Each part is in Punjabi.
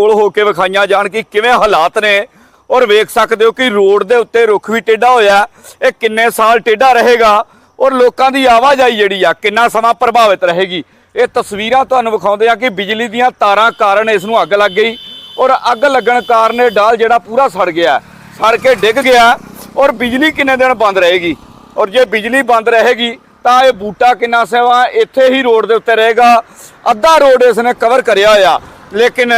ਕੋਲ ਹੋ ਕੇ ਵਿਖਾਈਆਂ ਜਾਣ ਕਿ ਕਿਵੇਂ ਹਾਲਾਤ ਨੇ। ਔਰ ਵੇਖ ਸਕਦੇ ਹੋ ਕਿ ਰੋਡ ਦੇ ਉੱਤੇ ਰੁੱਖ ਵੀ ਟੇਢਾ ਹੋਇਆ ਇਹ ਕਿੰਨੇ ਸਾਲ ਟੇਢਾ ਰਹੇਗਾ ਔਰ ਲੋਕਾਂ ਦੀ ਆਵਾਜਾਈ ਜਿਹੜੀ ਆ ਕਿੰਨਾ ਸਮਾਂ ਪ੍ਰਭਾਵਿਤ ਰਹੇਗੀ। ਇਹ ਤਸਵੀਰਾਂ ਤੁਹਾਨੂੰ ਵਿਖਾਉਂਦੇ ਆ ਕਿ ਬਿਜਲੀ ਦੀਆਂ ਤਾਰਾਂ ਕਾਰਨ ਇਸ ਨੂੰ ਅੱਗ ਲੱਗ ਗਈ ਔਰ ਅੱਗ ਲੱਗਣ ਕਾਰਨ ਇਹ ਡਾਲ ਜਿਹੜਾ ਪੂਰਾ ਸੜ ਗਿਆ ਸੜ ਕੇ ਡਿੱਗ ਗਿਆ ਔਰ ਬਿਜਲੀ ਕਿੰਨੇ ਦਿਨ ਬੰਦ ਰਹੇਗੀ? ਔਰ ਜੇ ਬਿਜਲੀ ਬੰਦ ਰਹੇਗੀ ਤਾਂ ਇਹ ਬੂਟਾ ਕਿੰਨਾ ਸੇਵਾ ਇੱਥੇ ਹੀ ਰੋਡ ਦੇ ਉੱਤੇ ਰਹੇਗਾ। ਅੱਧਾ ਰੋਡ ਇਸ ਨੇ ਕਵਰ ਕਰਿਆ ਹੋਇਆ। ਲੇਕਿਨ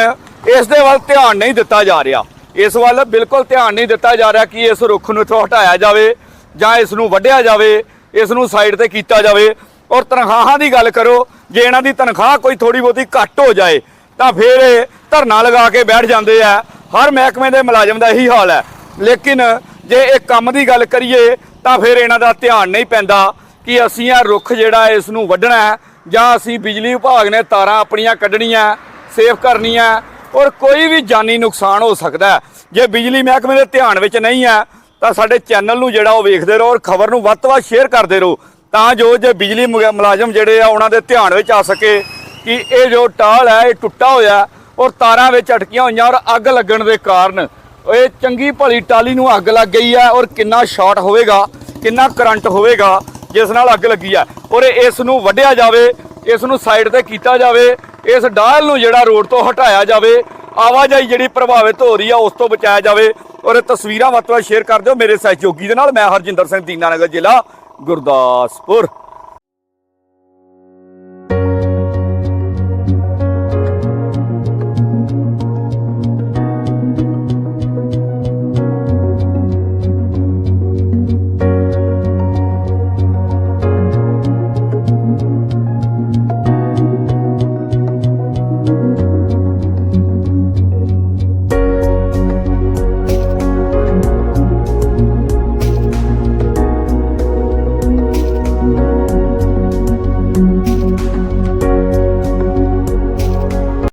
ਇਸ ਦੇ ਵੱਲ ਧਿਆਨ ਨਹੀਂ ਦਿੱਤਾ ਜਾ ਰਿਹਾ। ਇਸ ਵੱਲ ਬਿਲਕੁਲ ਧਿਆਨ ਨਹੀਂ ਦਿੱਤਾ ਜਾ ਰਿਹਾ ਕਿ ਇਸ ਰੁੱਖ ਨੂੰ ਇੱਥੋਂ ਹਟਾਇਆ ਜਾਵੇ ਜਾਂ ਇਸ ਨੂੰ ਵੱਢਿਆ ਜਾਵੇ, ਇਸ ਨੂੰ ਸਾਈਡ ਤੇ ਕੀਤਾ ਜਾਵੇ। ਔਰ ਤਨਖਾਹਾਂ ਦੀ ਗੱਲ ਕਰੋ, ਜੇ ਇਹਨਾਂ ਦੀ ਤਨਖਾਹ ਕੋਈ ਥੋੜੀ ਬਹੁਤੀ ਘੱਟ ਹੋ ਜਾਏ, ਤਾਂ ਫਿਰ ਇਹ ਧਰਨਾ ਲਗਾ ਕੇ ਬੈਠ ਜਾਂਦੇ ਆ। ਹਰ ਮਹਿਕਮੇ ਦੇ ਮੁਲਾਜ਼ਮ ਦਾ ਇਹੀ ਹਾਲ ਹੈ। ਲੇਕਿਨ ਜੇ ਇਹ ਕੰਮ ਦੀ ਗੱਲ ਕਰੀਏ, ਤਾਂ ਫਿਰ ਇਹਨਾਂ ਦਾ ਧਿਆਨ ਨਹੀਂ ਪੈਂਦਾ ਕਿ ਅਸੀਂ ਆ ਰੁੱਖ ਜਿਹੜਾ ਇਸ ਨੂੰ ਵੱਢਣਾ ਜਾਂ ਅਸੀਂ ਬਿਜਲੀ ਵਿਭਾਗ ਨੇ ਤਾਰਾਂ ਆਪਣੀਆਂ ਕੱਢਣੀਆਂ, ਸੇਫ ਕਰਨੀਆਂ ਔਰ ਕੋਈ ਵੀ ਜਾਨੀ ਨੁਕਸਾਨ ਹੋ ਸਕਦਾ ਜੇ ਬਿਜਲੀ ਮਹਿਕਮੇ ਦੇ ਧਿਆਨ ਵਿੱਚ ਨਹੀਂ ਹੈ, ਤਾਂ ਸਾਡੇ ਚੈਨਲ ਨੂੰ ਜਿਹੜਾ ਉਹ ਵੇਖਦੇ ਰਹੋ ਔਰ ਖਬਰ ਨੂੰ ਵੱਧ ਤੋਂ ਵੱਧ ਸ਼ੇਅਰ ਕਰਦੇ ਰਹੋ। ਤਾਂ ਜੋ ਜੇ ਬਿਜਲੀ ਮੁਗ- ਮੁਲਾਜ਼ਮ ਜਿਹੜੇ ਆ, ਉਹਨਾਂ ਦੇ ਧਿਆਨ ਵਿੱਚ ਆ ਸਕੇ ਕਿ ਇਹ ਜੋ ਟਾਲ ਹੈ, ਇਹ ਟੁੱਟਾ ਹੋਇਆ ਔਰ ਤਾਰਾਂ ਵਿੱਚ ਅਟਕੀਆਂ ਹੋਈਆਂ ਔਰ ਅੱਗ ਲੱਗਣ ਦੇ ਕਾਰਨ ਇਹ ਚੰਗੀ ਭਲੀ ਟਾਲੀ ਨੂੰ ਅੱਗ ਲੱਗ ਗਈ ਹੈ ਔਰ ਕਿੰਨਾ ਸ਼ਾਰਟ ਹੋਵੇਗਾ, ਕਿੰਨਾ ਕਰੰਟ ਹੋਵੇਗਾ, ਜਿਸ ਨਾਲ ਅੱਗ ਲੱਗੀ ਹੈ। ਔਰ ਇਸ ਨੂੰ ਵੱਢਿਆ ਜਾਵੇ, ਇਸ ਨੂੰ ਸਾਈਡ ਤੇ ਕੀਤਾ ਜਾਵੇ ਇਸ ਡਾਲ ਨੂੰ ਜਿਹੜਾ ਰੋਡ ਤੋਂ ਹਟਾਇਆ ਜਾਵੇ, ਆਵਾਜਾਈ ਜਿਹੜੀ ਪ੍ਰਭਾਵਿਤ ਹੋ ਰਹੀ ਆ, ਉਸ ਤੋਂ ਬਚਾਇਆ ਜਾਵੇ। ਔਰ ਇਹ ਤਸਵੀਰਾਂ ਵੱਧ ਤੋਂ ਵੱਧ ਸ਼ੇਅਰ ਕਰ ਦਿਓ ਮੇਰੇ ਸਹਿਯੋਗੀ ਦੇ ਨਾਲ, ਮੈਂ ਹਰਜਿੰਦਰ ਸਿੰਘ ਦੀਨਾਨਗਰ ਜ਼ਿਲ੍ਹਾ ਗੁਰਦਾਸਪੁਰ।